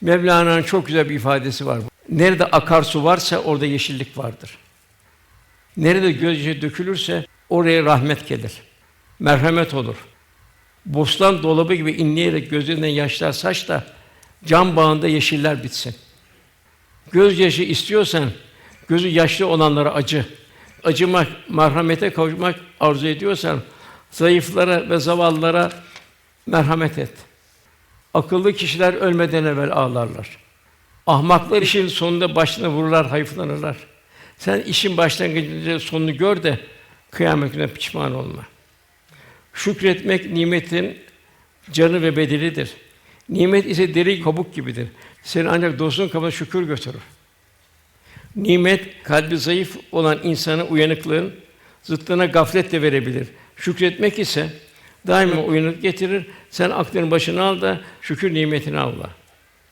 Mevlana'nın çok güzel bir ifadesi var. Nerede akarsu varsa orada yeşillik vardır. Nerede gözyaşı dökülürse oraya rahmet gelir. Merhamet olur. Bostan dolabı gibi inleyerek gözlerinden yaşlar saç da can bağında yeşiller bitsin. Gözyaşı istiyorsan gözü yaşlı olanlara acı. Acımak, merhamete kavuşmak arzu ediyorsan zayıflara ve zavallılara merhamet et. Akıllı kişiler ölmeden evvel ağlarlar. Ahmaklar işin sonunda başına vururlar, hayıflanırlar. Sen işin başlangıcında sonunu gör de kıyamet gününe pişman olma. Şükretmek nimetin canı ve bedelidir. Nimet ise deri kabuk gibidir. Seni ancak dostun kabına şükür götürür. Nimet kalbi zayıf olan insana uyanıklığın zıttına gaflet de verebilir. Şükretmek ise daima uyanık getirir. Sen aklını başına al da şükür nimetini avla.